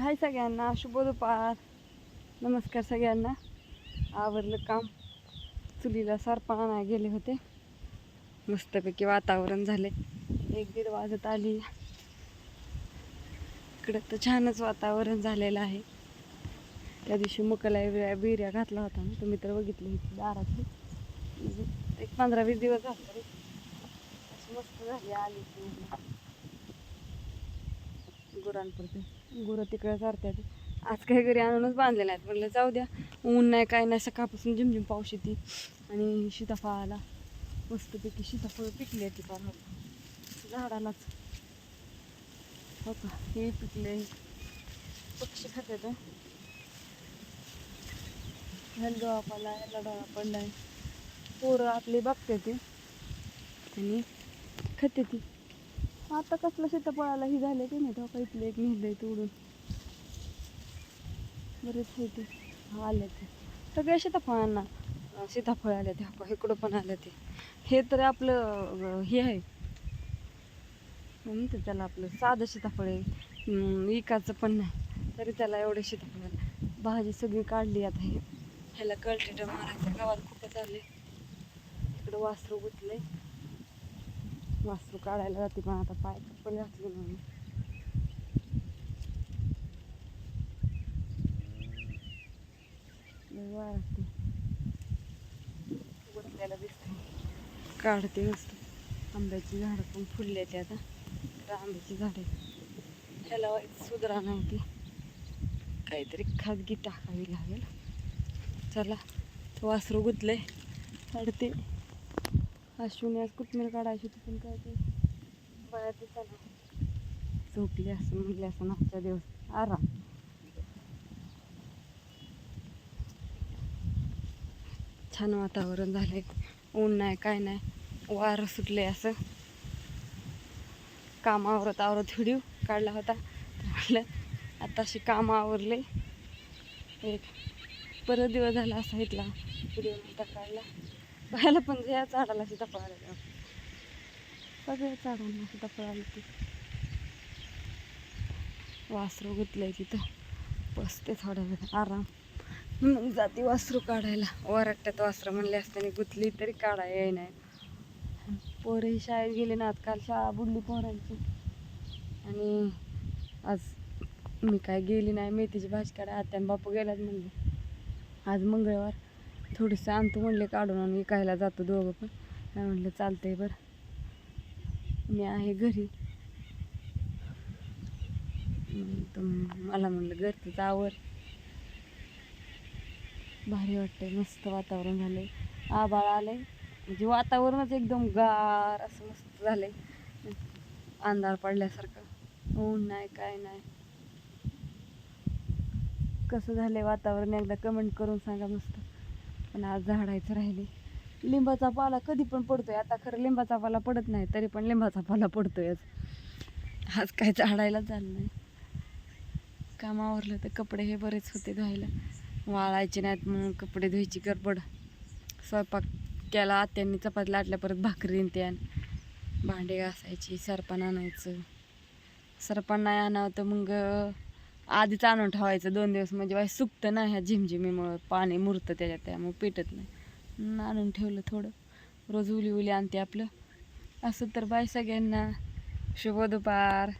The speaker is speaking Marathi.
हाय सगळ्यांना शुभ दुपार नमस्कार सगळ्यांना. आवरलं काम. चुलीला सरपणा गेले होते. मस्तपैकी वातावरण झाले एक दीड वाजत आली. इकडं तर छानच वातावरण झालेलं आहे. त्या दिवशी मुकला बिऱ्या बिऱ्या घातला होता ना तुम्ही तर बघितलं होती दारातली. एक पंधरा वीस दिवस झाले अशी मस्त झाली आली गुरांपुरते. गुरं तिकडे चारतात. आज काही घरी आणूनच बांधलेल्या आहेत. म्हटलं जाऊ द्या. ऊन नाही काय नाही. सकाळपासून झिमझिम पाऊस येते. आणि सीताफळाला मस्तपैकी सीताफळ पिकली ती फार झाडालाच. हो का? हे पिकले पक्षी खात्यात ह्याला डोळा पडला ह्याला डोळा आहे पोरं आपली बघते ती. आणि खाते ती. आता कसलं सीताफळाला ही झालं की नाही धोका इथलं एक नेलंय तोडून? बरेच होते हो, आले ते. सगळ्या सीताफळांना सीताफळ आले ते इकडं पण आले ते. हे तर आपलं हे आहे. म्हणते त्याला आपलं साधं सीताफळ आहे. अं, इकाचं पण नाही. तरी त्याला एवढे सीताफळ आले. भाजी सगळी काढली आता हे. ह्याला कळटेट मारायचं. गावात खूपच आले इकडं वासरू गुतले वासरू काढायला जाते पण आता पाय पण घातली म्हणून लय दिसते काढते मस्त आंब्याची झाडं पण फुलले ते आता आंब्याची झाडे ह्याला वाईट सुधरा नाही काहीतरी खाजगी टाकावी लागेल चला वासरू गुतले काढते अश्विनी आज कुठमेर काढायची होती पण काय ते? बाया दिसायला झोपली असं म्हणले असं आजच्या दिवस. आराम छान वातावरण झालंय. ऊन नाही काय नाही. वारं सुटले असं. काम आवरत आवरत व्हिडिओ काढला होता. म्हटलं आता अशी कामं आवरले. एक परत दिवस झाला असा इथला. व्हिडिओ नंतर काढला. बायला पण जे या झाडाला सीताफळ आले. सगळ्या झाडांना सीताफळ आले ते. वासरू गुतलंय तिथं. बसते थोड्या वेळ आराम. मग जाती वासरू काढायला. वरट्यात वासरं म्हणले असताना गुतली तरी काढाय नाही. पोरही शाळेत गेले ना आजकाल शाळा बुडली पोरांची. आणि आज मी काय गेली नाही मेथीची भाजी काढा आत्यान बापू गेलात म्हणले. आज मंगळवार. थोडंसं आणतो म्हणले काढून आणून विकायला जातो दोघं पण. काय म्हणलं चालतंय बरं. मी आहे घरी. तर मला म्हणलं घरचंच आवर. भारी वाटतंय मस्त वातावरण झालंय. आबाळ आलंय. म्हणजे वातावरणच एकदम गार असं मस्त झालंय. अंधार पडल्यासारखं. ऊन नाही काय नाही. कसं झालंय वातावरण? एकदा कमेंट करून सांगा मस्त. पण आज झाडायचं राहिले. लिंबाचा पाला कधी पण पडतोय. आता खरं लिंबाचा पाला पडत नाही तरी पण लिंबाचा पाला पडतोय आज. आज काय झाडायलाच झालं नाही. काम आवरलं तर कपडे हे बरेच होते धुवायला. वाळायचे नाहीत म्हणून कपडे धुवायची गडबड. स्वयंपाक केला आत्यांनी चपाती लाटल्या परत भाकरी त्यान भांडे घासायची सरपण आणायचं. सरपण नाही आणावं तर मग आधीच आणून ठेवायचं. दोन दिवस म्हणजे बाय सुकतं ना ह्या झिमझिमीमुळं. पाणी मुरतं त्याच्यात त्यामुळे पेटत नाही. आणून ठेवलं थोडं. रोज उली उली आणते आपलं. असं तर बाय सगळ्यांना. शुभ दुपार